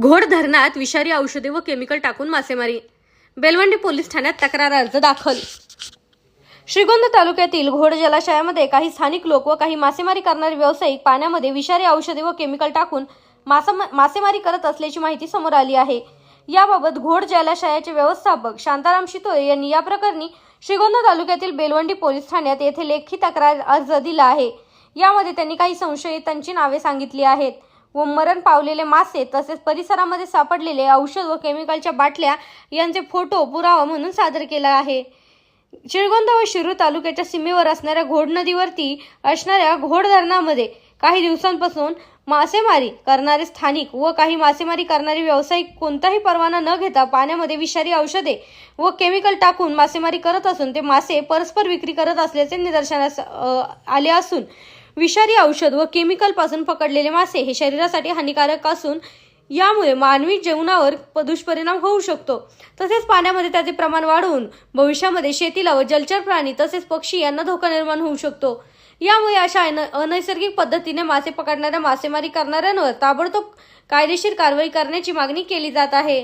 घोड धरणात विषारी औषधे व केमिकल टाकून मासेमारी. बेलवंडी पोलीस ठाण्यात तक्रार अर्ज दाखल. श्रीगोंदा तालुक्यातील घोड जलाशयामध्ये काही स्थानिक लोक व काही मासेमारी करणारे व्यावसायिक पाण्यामध्ये विषारी औषधे व केमिकल टाकून मासा मासेमारी करत असल्याची माहिती समोर आली आहे. याबाबत घोड जलाशयाचे व्यवस्थापक शांताराम शितोळे यांनी या प्रकरणी श्रीगोंदा तालुक्यातील बेलवंडी पोलीस ठाण्यात येथे लेखी तक्रार अर्ज दिला आहे. यामध्ये त्यांनी काही संशयितांची नावे सांगितली आहेत. व मरण पावलेले मासे तसेच परिसरामध्ये सापडलेले औषध व केमिकलच्या बाटल्या यांचे फोटो पुरावा म्हणून सादर केला आहे. शिळगोंदा व शिरूर तालुक्याच्या सीमेवर असणाऱ्या घोड नदीवरती असणाऱ्या घोड धरणामध्ये काही दिवसांपासून मासेमारी करणारे स्थानिक व काही मासेमारी करणारे व्यावसायिक कोणताही परवाना न घेता पाण्यामध्ये विषारी औषधे व केमिकल टाकून मासेमारी करत असून ते मासे परस्पर विक्री करत असल्याचे निदर्शनास आले असून विषारी औषध व केमिकलपासून पकडलेले मासे हे शरीरासाठी हानिकारक असून यामुळे मानवी जीवनावर दुष्परिणाम होऊ शकतो. तसेच पाण्यामध्ये त्याचे प्रमाण वाढवून भविष्यामध्ये शेतीला व जलचर प्राणी तसेच पक्षी यांना धोका निर्माण होऊ शकतो. यामुळे अशा अनैसर्गिक पद्धतीने मासे पकडणाऱ्या मासेमारी करणाऱ्यांवर ताबडतोब कायदेशीर कारवाई करण्याची मागणी केली जात आहे.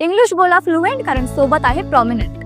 इंग्लिश बोला फ्लुएंट कारण सोबत आहे प्रॉमिनंट